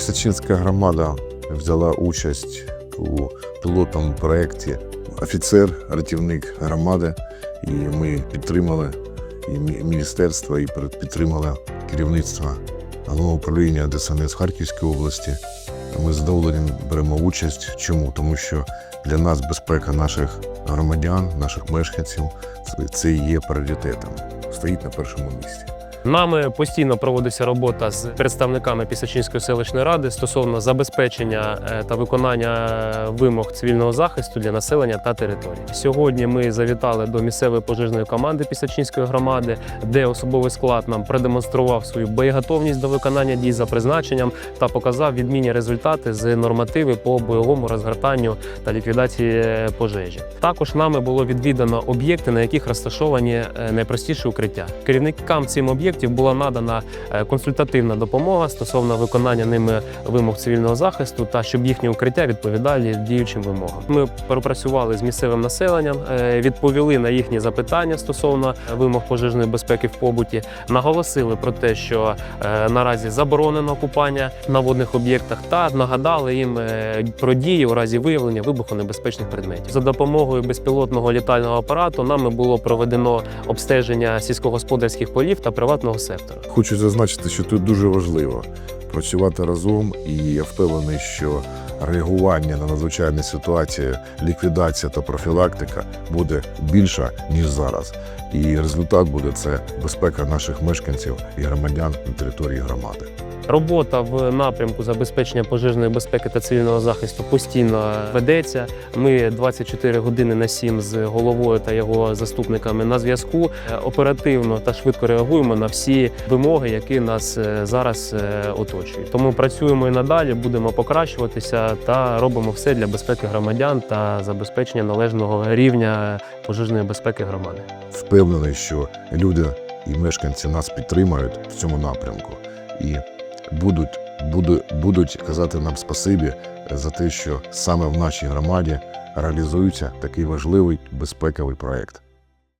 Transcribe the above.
Пісачинська громада взяла участь у пілотному проєкті офіцер, рятівник громади, і ми підтримали і міністерство, і підтримали керівництво головного управління ДСНС Харківської області. Ми з беремо участь. Чому? Тому що для нас безпека наших громадян, наших мешканців це є пріоритетом, стоїть на першому місці. Нами постійно проводиться робота з представниками Пісачинської селищної ради стосовно забезпечення е, та виконання е, вимог цивільного захисту для населення та територій. Сьогодні ми завітали до місцевої пожежної команди Пісачинської громади, де особовий склад нам продемонстрував свою боєготовність до виконання дій за призначенням та показав відмінні результати з нормативи по бойовому розгортанню та ліквідації е, пожежі. Також нами було відвідано об'єкти, на яких розташовані найпростіші укриття. Керівникам цим об'єктів була надана е, консультативна допомога стосовно виконання ними вимог цивільного захисту та щоб їхні укриття відповідали діючим вимогам. Ми пропрацювали з місцевим населенням, е, відповіли на їхні запитання стосовно вимог пожежної безпеки в побуті, наголосили про те, що е, наразі заборонено купання на водних об'єктах, та нагадали їм про дії у разі виявлення вибухонебезпечних предметів. За допомогою безпілотного літального апарату нами було проведено обстеження сільськогосподарських полів та приватного сектора. Хочу зазначити, що тут дуже важливо працювати разом, і я впевнений, що реагування на надзвичайні ситуації, ліквідація та профілактика буде більша ніж зараз. І результат буде це безпека наших мешканців і громадян на території громади. Робота в напрямку забезпечення пожежної безпеки та цивільного захисту постійно ведеться. Ми 24 години на 7 з головою та його заступниками на зв'язку. Е, Оперативно та швидко реагуємо на всі вимоги, які нас е, зараз е, оточують. Тому працюємо і надалі, будемо покращуватися та робимо все для безпеки громадян та забезпечення належного рівня пожежної безпеки громади. Впевнений, що люди і мешканці нас підтримають в цьому напрямку і будуть, будуть, будуть казати нам спасибі за те, що саме в нашій громаді реалізується такий важливий безпековий проект.